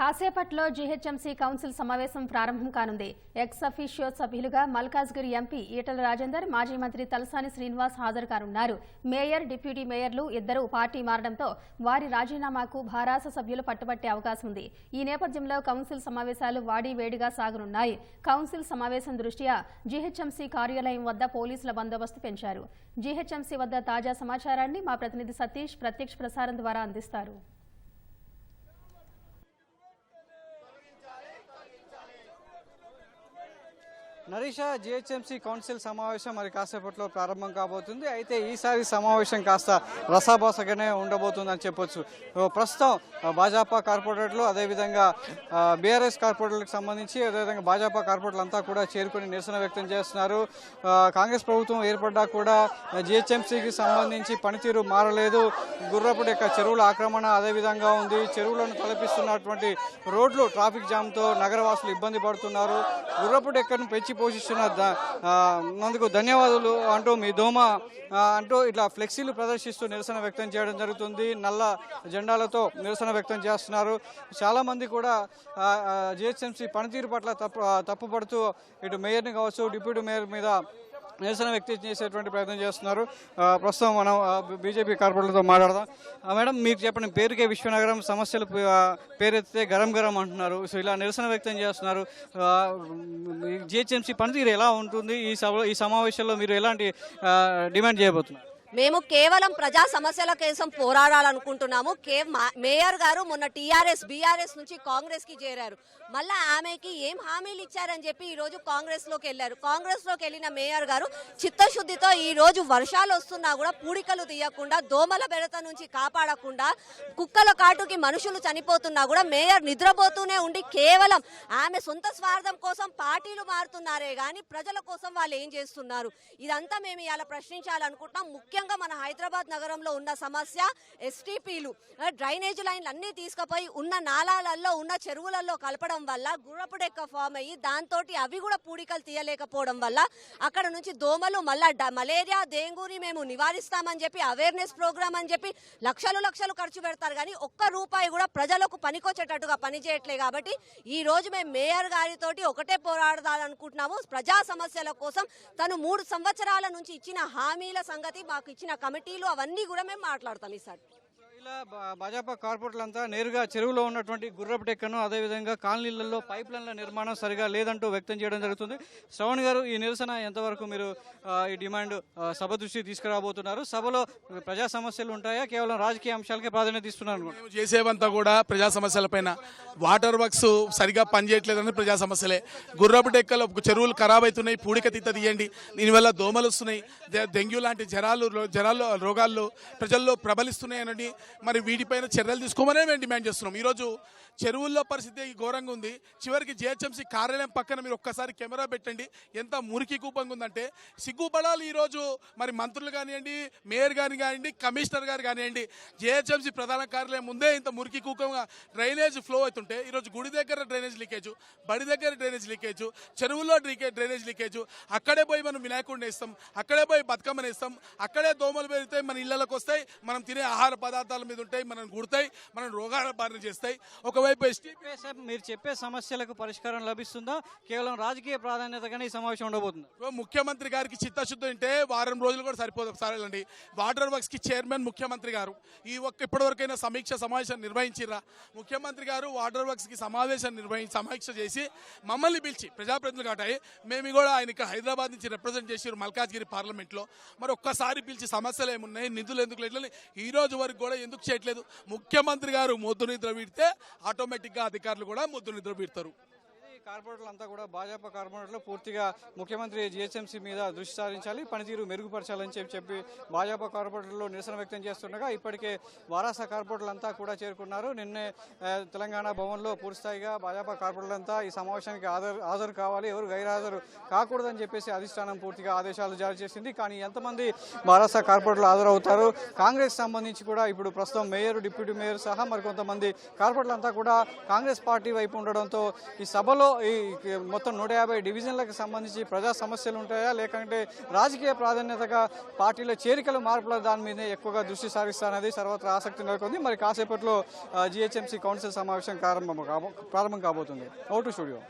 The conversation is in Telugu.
కాసేపట్లో జీహెచ్ఎంసీ కౌన్సిల్ సమావేశం ప్రారంభం కానుంది. ఎక్స్ అఫీషియో సభ్యులుగా మల్కాజ్గిరి ఎంపీ ఈటల రాజేందర్ మాజీ మంత్రి తలసాని శ్రీనివాస్ హాజరు కానున్నారు మేయర్ డిప్యూటీ మేయర్లు ఇద్దరు పార్టీ మారడంతో వారి రాజీనామాకు భారాస సభ్యులు పట్టుబట్టే అవకాశం ఉంది. ఈ నేపథ్యంలో కౌన్సిల్ సమావేశాలు వాడి వేడిగా సాగనున్నాయి. కౌన్సిల్ సమావేశం దృష్ట్యా జీహెచ్ఎంసీ కార్యాలయం వద్ద పోలీసుల బందోబస్తు పెంచారు. జీహెచ్ఎంసీ వద్ద తాజా సమాచారాన్ని మా ప్రతినిధి సతీష్ ప్రత్యక్ష ప్రసారం ద్వారా అందిస్తారు. నరీషా జిహెచ్ఎంసీ కౌన్సిల్ సమావేశం మరి కాసేపట్లో ప్రారంభం కాబోతుంది. అయితే ఈసారి సమావేశం కాస్త రసాభాసగానే ఉండబోతుందని చెప్పొచ్చు. ప్రస్తుతం భాజపా కార్పొరేటర్లు అదేవిధంగా బీఆర్ఎస్ కార్పొరేటర్లకు సంబంధించి అదేవిధంగా భాజపా కార్పొరేటర్లు అంతా కూడా చేరుకొని నిరసన వ్యక్తం చేస్తున్నారు. కాంగ్రెస్ ప్రభుత్వం ఏర్పడ్డా కూడా జిహెచ్ఎంసీకి సంబంధించి పనితీరు మారలేదు. గుర్రపుడు యొక్క చెరువుల ఆక్రమణ అదేవిధంగా ఉంది. చెరువులను తలపిస్తున్నటువంటి రోడ్లు ట్రాఫిక్ జామ్తో నగరవాసులు ఇబ్బంది పడుతున్నారు. గుర్రపు డెక్కను పెంచి పోషిస్తున్న నందుకు ధన్యవాదాలు అంటూ మీ దోమ అంటూ ఇట్లా ఫ్లెక్సీలు ప్రదర్శిస్తూ నిరసన వ్యక్తం చేయడం జరుగుతుంది. నల్ల జెండాలతో నిరసన వ్యక్తం చేస్తున్నారు. చాలా మంది కూడా జిహెచ్ఎంసీ పనితీరు పట్ల తప్పు తప్పుపడుతూ ఇటు మేయర్ని కావచ్చు డిప్యూటీ మేయర్ మీద నిరసన వ్యక్తం చేసేటువంటి ప్రయత్నం చేస్తున్నారు. ప్రస్తుతం మనం బీజేపీ కార్పొరేటర్తో మాట్లాడదాం. మేడం మీకు చెప్పండి పేరుకే విశ్వనగరం సమస్యలు పేరెత్తే పేరెత్తితే గరం గరం అంటున్నారు. సో ఇలా నిరసన వ్యక్తం చేస్తున్నారు. జిహెచ్ఎంసీ పనితీరు ఎలా ఉంటుంది? ఈ సభ ఈ సమావేశంలో మీరు ఎలాంటి డిమాండ్ చేయబోతున్నారు? మేము కేవలం ప్రజా సమస్యల కోసం పోరాడాలనుకుంటున్నాము. కే మేయర్ గారు మొన్న టీఆర్ఎస్ బీఆర్ఎస్ నుంచి కాంగ్రెస్కి చేరారు. మళ్ళా ఆమెకి ఏం హామీలు ఇచ్చారని చెప్పి ఈ రోజు కాంగ్రెస్లోకి వెళ్ళారు. కాంగ్రెస్లోకి వెళ్ళిన మేయర్ గారు చిత్తశుద్ధితో ఈ రోజు వర్షాలు వస్తున్నా కూడా పూడికలు తీయకుండా దోమల బెడత నుంచి కాపాడకుండా కుక్కల కాటుకి మనుషులు చనిపోతున్నా కూడా మేయర్ నిద్రపోతూనే ఉండి కేవలం ఆమె సొంత స్వార్థం కోసం పార్టీలు మారుతున్నారే గాని ప్రజల కోసం వాళ్ళు ఏం చేస్తున్నారు? ఇదంతా మేము ఇలా ప్రశ్నించాలనుకుంటున్నాం. ముఖ్యంగా మన హైదరాబాద్ నగరంలో ఉన్న సమస్య ఎస్టీపీలు. డ్రైనేజ్ లైన్లు అన్ని తీసుకుపోయి ఉన్న నాలాలలో ఉన్న చెరువులలో కలపడం వల్ల గుర్రపుడెక్క ఫామ్ అయ్యి దాంతో అవి కూడా పూడికలు తీయలేకపోవడం వల్ల అక్కడ నుంచి దోమలు మళ్ళా మలేరియా డెంగూని మేము నివారిస్తామని చెప్పి అవేర్నెస్ ప్రోగ్రామ్ అని చెప్పి లక్షలు లక్షలు ఖర్చు పెడతారు కానీ ఒక్క రూపాయి కూడా ప్రజలకు పనికొచ్చేటట్టుగా పనిచేయట్లే కాబట్టి ఈ రోజు మేము మేయర్ గారితోటి ఒకటే పోరాడాలనుకుంటున్నాము ప్రజా సమస్యల కోసం తను మూడు సంవత్సరాల నుంచి ఇచ్చిన హామీల సంగతి మాకు ఇచ్చిన కమిటీలు అవన్నీ కూడా మేము మాట్లాడతాం ఈసారి ఇలా భాజపా కార్పొరేటర్లు అంతా నేరుగా చెరువులో ఉన్నటువంటి గుర్రపు డెక్కను అదేవిధంగా కాలనీలలో పైప్ లైన్ల నిర్మాణం సరిగా లేదంటూ వ్యక్తం చేయడం జరుగుతుంది. శ్రవణ్ గారు ఈ నిరసన ఎంతవరకు మీరు ఈ డిమాండ్ సభ దృష్టి తీసుకురాబోతున్నారు? సభలో ప్రజా సమస్యలు ఉంటాయా? కేవలం రాజకీయ అంశాలకే ప్రాధాన్యత ఇస్తున్నారు? చేసేవంతా కూడా ప్రజా సమస్యలపైన వాటర్ వర్క్స్ సరిగా పనిచేయట్లేదని ప్రజా సమస్యలే. గుర్రపు డెక్కలు చెరువులు ఖరాబ్ అవుతున్నాయి పూడిక తిత్త తీయండి దీనివల్ల దోమలు వస్తున్నాయి డెంగ్యూ లాంటి జ్వరాలు రో- జ్వరాలు రోగాల్లో ప్రజల్లో ప్రబలిస్తున్నాయని మరి వీటిపైన చర్యలు తీసుకోమనే మేము డిమాండ్ చేస్తున్నాం. ఈరోజు చెరువుల్లో పరిస్థితి ఘోరంగా ఉంది. చివరికి జిహెచ్ఎంసీ కార్యాలయం పక్కన మీరు ఒక్కసారి కెమెరా పెట్టండి. ఎంత మురికి కూపంగా ఉందంటే సిగ్గుపడాలి ఈరోజు మరి మంత్రులు కానివ్వండి మేయర్ గారిని కానివ్వండి కమిషనర్ గారు కానివ్వండి జిహెచ్ఎంసీ ప్రధాన కార్యాలయం ముందే ఇంత మురికి కూపంగా డ్రైనేజ్ ఫ్లో అవుతుంటే ఈరోజు గుడి దగ్గర డ్రైనేజ్ లీకేజ్ బడి దగ్గర డ్రైనేజ్ లీకేజ్ చెరువుల్లో డ్రీకే- డ్రైనేజ్ లీకేజ్ అక్కడే పోయి మనం వినాయకుడిని వేస్తాం అక్కడే పోయి బతుకమ్మని వేస్తాం అక్కడే దోమలు పెరిగితే మన ఇళ్ళకి వస్తాయి మనం తినే ఆహార పదార్థాలు మీద ఉంటాయి మనం గుడతాయి మనం రోగాల బారిన చేస్తాయి. ఒకవైపు ఎస్టీ మీరు చెప్పే సమస్యలకు పరిష్కారం లభిస్తుందా? కేవలం రాజకీయ ప్రాధాన్యతగానే ఈ సమావేశం ఉండబోతుంది. ముఖ్యమంత్రి గారికి చిత్తశుద్ధి ఉంటే వారం రోజులు కూడా సరిపోదు సరేనండి వాటర్ వర్క్స్కి చైర్మన్ ముఖ్యమంత్రి గారు. ఈ ఒక్క ఇప్పటివరకైనా సమీక్ష సమావేశం నిర్వహించిరా ముఖ్యమంత్రి గారు వాటర్ వర్క్స్కి సమావేశం నిర్వహించి సమీక్ష చేసి మమ్మల్ని పిలిచి ప్రజాప్రతినిధులు కాబట్టి మేము కూడా ఆయనకి హైదరాబాద్ నుంచి రిప్రజెంట్ చేసారు మల్కాజ్గిరి పార్లమెంట్లో. మరి ఒక్కసారి పిలిచి సమస్యలు ఏమున్నాయి? నిధులు ఎందుకు లేట్లని ఈ రోజు వరకు కూడా ఎందుకు చేయట్లేదు? ముఖ్యమంత్రి గారు ముద్దు నిద్ర వీడితే ఆటోమేటిక్గా అధికారులు కూడా ముద్దు నిద్ర వీడతారు. కార్పొరేటర్లంతా కార్పొరేటర్లు అంతా కూడా భాజపా కార్పొరేటర్లు పూర్తిగా ముఖ్యమంత్రి జిహెచ్ఎంసీ మీద దృష్టి సారించాలి పనితీరు మెరుగుపరచాలని చెప్పి చెప్పి భాజపా కార్పొరేటర్లు నిరసన వ్యక్తం చేస్తుండగా ఇప్పటికే వారాస కార్పొరేటర్లు అంతా కూడా చేరుకున్నారు. నిన్నే తెలంగాణ భవన్లో పూర్తిస్థాయిగా భాజపా కార్పొరేటర్లంతా ఈ సమావేశానికి హాజరు హాజరు కావాలి ఎవరు గైర్హాజరు కాకూడదని చెప్పేసి అధిష్టానం పూర్తిగా ఆదేశాలు జారీ చేసింది. కానీ ఎంతమంది వారాస కార్పొరేటర్లు హాజరవుతారు? కాంగ్రెస్ సంబంధించి కూడా ఇప్పుడు ప్రస్తుతం మేయర్ డిప్యూటీ మేయర్ సహా మరికొంతమంది కార్పొరేటర్లు అంతా కూడా కాంగ్రెస్ పార్టీ వైపు ఉండడంతో ఈ సభలో ఈ మొత్తం నూట యాభై డివిజన్లకు సంబంధించి ప్రజా సమస్యలు ఉంటాయా? లేకంటే రాజకీయ ప్రాధాన్యతగా పార్టీల చేరికలు మార్పుల దాని మీదే ఎక్కువగా దృష్టి సారిస్తానది సర్వత్రా ఆసక్తి నెలకొంది. మరి కాసేపట్లో జిహెచ్ఎంసీ కౌన్సిల్ సమావేశం ప్రారంభం కాబో ప్రారంభం కాబోతుంది. Vote studio.